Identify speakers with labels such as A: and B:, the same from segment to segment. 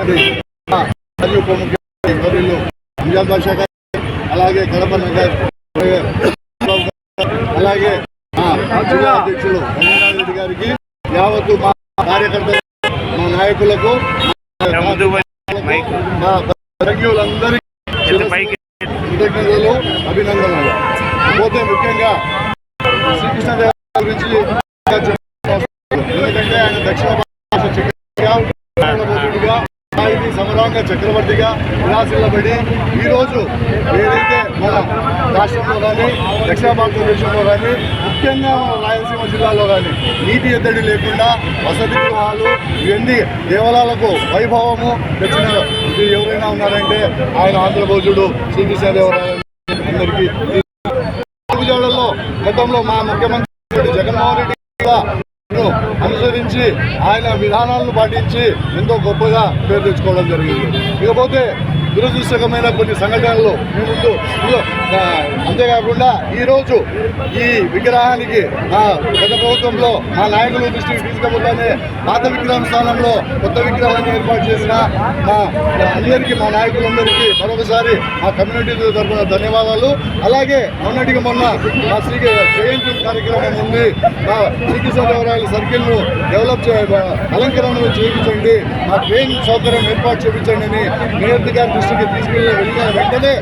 A: అతిథి మరియు ఉప ముఖ్యమంత్రి గౌరీలు అంజాద్ బాషా గారు అలాగే కడప నగర్ అలాగే మా జిల్లా అధ్యక్షులు రంగనాథ్ రెడ్డి గారికి యావత్తు మా కార్యకర్తలు నాయకులకు కృతజ్ఞతలు అభినందనలు. పోతే ముఖ్యంగా శ్రీకృష్ణదేవ గురించి ఎందుకంటే ఆయన దక్షిణ సాహితీ సమరాంగ చక్రవర్తిగా విలాసిల్లబడి ఈరోజు ఏదైతే మన రాష్ట్రంలో కానీ దక్షిణ భారతదేశంలో కానీ ముఖ్యంగా మన రాయలసీమ జిల్లాలో కానీ నీటి ఎద్దడి లేకుండా వసతి గృహాలు ఇవన్నీ దేవాలయాలకు వైభవము తెచ్చిన ఇది ఎవరైనా ఉన్నారంటే ఆయన ఆంధ్రభోజుడు శ్రీకృష్ణదేవరాయ అందరికీ గతంలో మా ముఖ్యమంత్రి జగన్మోహన్ రెడ్డి కూడా అనుసరించి ఆయన విధానాలను పాటించి ఎంతో గొప్పగా పేరు తెచ్చుకోవడం జరిగింది. ఇకపోతే దురదృష్టకరమైన కొన్ని సంఘటనలు మీ ముందు. అంతేకాకుండా ఈరోజు ఈ విగ్రహానికి ఆ, గత ప్రభుత్వంలో మా నాయకులు దృష్టికి తీసుకుపోతానే పాత విగ్రహం స్థానంలో కొత్త విగ్రహాన్ని ఏర్పాటు చేసిన మా అందరికీ మా నాయకులందరికీ మరొకసారి మా కమ్యూనిటీ తరఫున ధన్యవాదాలు. అలాగే మొన్నటికి మొన్న మా శ్రీ జయంతి కార్యక్రమం ఉంది మా శ్రీకృష్ణదేవరాయల సర్కిల్ను డెవలప్ చే అలంకరణలు చేయించండి. మా ట్రైన్ సౌకర్యం ఏర్పాటు చేయించండి అని మేయర్ గారి దృష్టికి తీసుకెళ్ళి వెళ్ళిన వెంటనే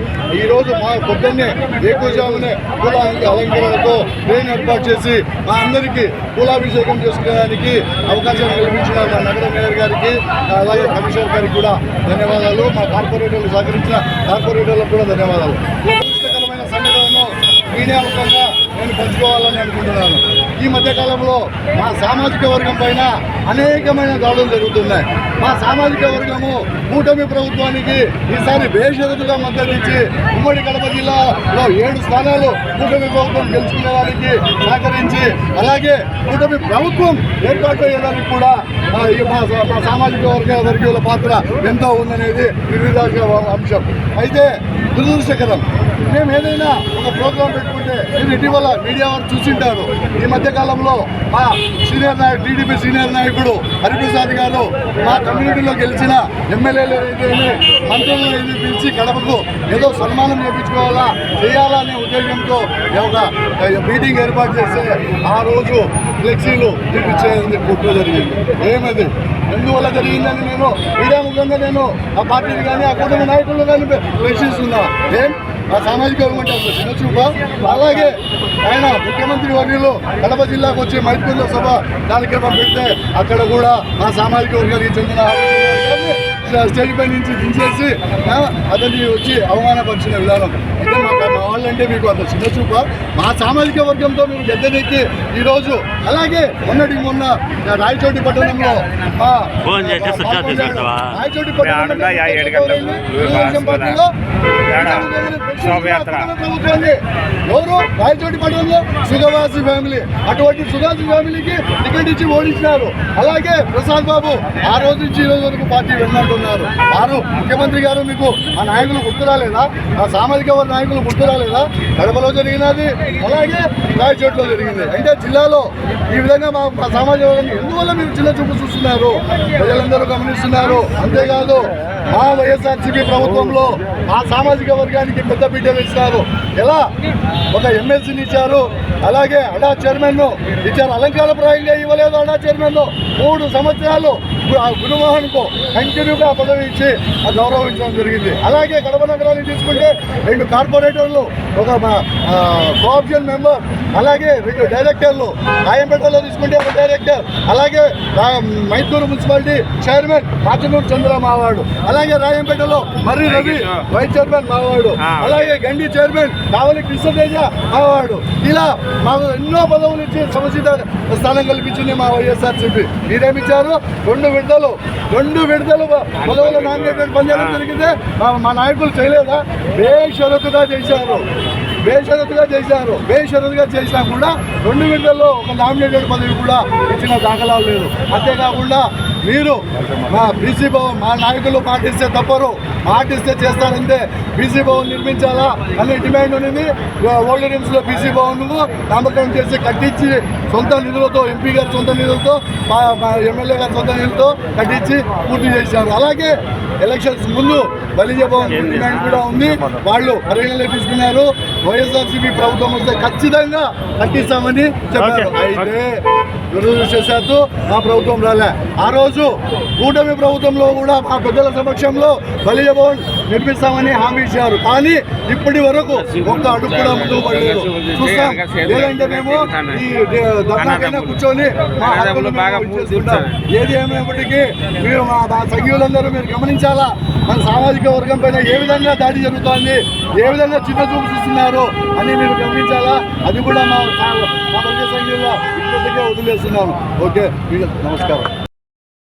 A: ఈరోజు మా పొద్దున్నే ఏకోజామునే కులానికి అలంకరణతో ట్రైన్ ఏర్పాటు చేసి మా అందరికీ పూలాభిషేకం చేసుకోవడానికి అవకాశం కల్పించిన మా నగర మేయర్ గారికి అలాగే కమిషనర్ గారికి కూడా ధన్యవాదాలు. మా కార్పొరేటర్లు సహకరించిన కార్పొరేటర్లకు కూడా ధన్యవాదాలు. ఈ సంఘటనను మీడియా ముఖంగా నేను పంచుకోవాలని అనుకుంటున్నాను. ఈ మధ్యకాలంలో మా సామాజిక వర్గం పైన అనేకమైన దాడులు జరుగుతున్నాయి. మా సామాజిక వర్గము కూటమి ప్రభుత్వానికి ఈసారి బేషరతుగా మద్దతు ఇచ్చి ఉమ్మడి కడప జిల్లాలో ఏడు స్థానాలు కూటమి ప్రభుత్వం గెలుచుకునేదానికి సహకరించి అలాగే కూటమి ప్రభుత్వం ఏర్పాటు అయ్యేదానికి కూడా ఈ మా మా సామాజిక వర్గ వర్గీయుల పాత్ర ఎంతో ఉందనేది నిర్విధాక అంశం. అయితే దురదృష్టకరం. మేము ఏదైనా ఒక ప్రోగ్రాం పెట్టుకుంటే నేను ఇటీవల మీడియా వారు చూసింటారు. ఈ మధ్యకాలంలో మా సీనియర్ నాయకుడు టీడీపీ సీనియర్ నాయకుడు హరిప్రసాద్ గారు మా కమ్యూనిటీలో గెలిచిన ఎమ్మెల్యేలు ఏదైతే మంత్రులు ఏది పిలిచి కడపకు ఏదో సన్మానం చేయించుకోవాలా చేయాలా అనే ఉద్దేశంతో ఒక మీటింగ్ ఏర్పాటు చేస్తే ఆ రోజు ఫ్లెక్సీలు చూపించేది కుట్ర జరిగింది. ఏమది? ఎందువల్ల జరిగిందని నేను మీడియా నేను ఆ పార్టీని కానీ ఆ కుటుంబ నాయకులు కానీ ప్రశ్నిస్తున్నా. ఏం? ఆ సామాజిక వర్గం అంటే చూప అలాగే ఆయన ముఖ్యమంత్రి వర్యులు కడప జిల్లాకు వచ్చే మైత్రుల సభ కార్యక్రమం పెడితే అక్కడ కూడా ఆ సామాజిక వర్గానికి చెందిన స్టేజ్ పై నుంచి దించేసి అతన్ని వచ్చి అవమానపరిచిన విధానం. అంటే మా మా వాళ్ళంటే మీకు అంత చిన్న చూప. మా సామాజిక వర్గంతో మీరు గద్దెనెక్కి ఈరోజు అలాగే మొన్నటికి మొన్న రాయచోటి పట్టణంలో? రాయచోటి. ప్రభుత్వాన్ని. ఎవరు? రాయచోటి పట్టణంలో సుగవాసి ఫ్యామిలీ. అటువంటి సుగాసి ఫ్యామిలీకి టికెట్ ఇచ్చి ఓడించినారు. అలాగే ప్రసాద్ బాబు ఆ రోజు నుంచి ఈ రోజు వరకు పార్టీ వెళ్ళమంటున్నారు వారు ముఖ్యమంత్రి గారు మీకు ఆ నాయకులు గుర్తు రాలేదా ఆ సామాజిక వర్గ నాయకులు గుర్తు రాలేదా కడపలో జరిగినది అలాగే రాయచోట్లో జరిగింది. అంటే జిల్లాలో ఈ విధంగా మా మా సామాజిక వర్గాన్ని ఎందువల్ల మీరు చిన్న చూపు చూస్తున్నారు? ప్రజలందరూ గమనిస్తున్నారు. అంతేకాదు మా వైఎస్ఆర్సీపీ ప్రభుత్వంలో ఆ సామాజిక వర్గానికి పెద్ద బిడ్డ వేసినారు. ఎలా? ఒక ఎమ్మెల్సీని ఇచ్చారు. అలాగే అడా చైర్మన్ ఇచ్చారు. అలంకారప్రాయంగా ఇవ్వలేదు అడా చైర్మన్ మూడు సంవత్సరాలు గు- ఆ గురుమోహన్కు కంటిన్యూగా పదవి ఇచ్చి ఆ గౌరవించడం జరిగింది. అలాగే కడప నగరాన్ని తీసుకుంటే రెండు కార్పొరేటర్లు ఒక కోఆప్షన్ మెంబర్ అలాగే రెండు డైరెక్టర్లు రాయంపేటలో తీసుకుంటే ఒక డైరెక్టర్ అలాగే మైసూరు మున్సిపాలిటీ చైర్మన్ కాచనూరు చంద్రమావాడు. అలాగే రాయంపేటలో మర్రి రవి వైస్ చైర్మన్ మావాడు. అలాగే గండి చైర్మన్ కావలి కృష్ణతేజ మావాడు. ఇలా మాకు ఎన్నో పదవులు ఇచ్చి సముచిత స్థానం కల్పించింది మా వైఎస్ఆర్సీపీ. మీరేమిచ్చారు? రెండు విడతలు. రెండు విడతలు పదవుల నామినేటెడ్ పంచాయతీ జరిగితే మా- నాయకులు చేయలేదా? బేషరతుగా చేశారు. బేషరతుగా చేశారు. బేషరతుగా చేసినా కూడా రెండు విడతల్లో ఒక నామినేటెడ్ పదవి కూడా ఇచ్చిన దాఖలాలు లేదు అంతేకాకుండా మీరు మా బీసీ భవన్ మా నాయకులు పాటిస్తే తప్పరు పాటిస్తే చేస్తారంటే బీసీ భవన్ నిర్మించాలా అనే డిమాండ్ ఉన్నది. ఓల్డ్ రిమ్స్లో బీసీ భవన్ నామకరణం చేసి కట్టించి సొంత నిధులతో ఎంపీ గారి సొంత నిధులతో మా మా ఎమ్మెల్యే గారి సొంత నిధులతో కట్టించి పూర్తి చేశారు. అలాగే ఎలక్షన్స్ ముందు బలిజ భవన్ డిమాండ్ కూడా ఉంది. వాళ్ళు పరిగణలోకి తీసుకున్నారు. వైఎస్ఆర్సీపీ ప్రభుత్వం వస్తే ఖచ్చితంగా కట్టిస్తామని చెప్పారు. అయితే దురదృష్టవశాత్తు మా ప్రభుత్వం రాలే. ఆ రోజు కూటమి ప్రభుత్వంలో కూడా మా పెద్దల సమక్షంలో బలిజ భవన్ నిర్మిస్తామని హామీ ఇచ్చారు. కానీ ఇప్పటి వరకు ఒక్క అడుగు కూడా ముందుకు పడలేదు. చూస్తాం. లేదంటే మేము ఈ ధర్నాకైనా కూర్చొని మా హక్కులు ఏది ఏమైనప్పటికీ మీరు మా సఖ్యులందరూ మీరు అంశాల మన సామాజిక వర్గం పైన ఏ విధంగా దాడి జరుగుతోంది ఏ విధంగా చిన్న చూపు చూస్తున్నారు అని మీరు గమనించాలా? అది కూడా మా మా ప్రజా సంఘంలో ఇప్పటికే వదిలేస్తున్నాను. ఓకే నమస్కారం.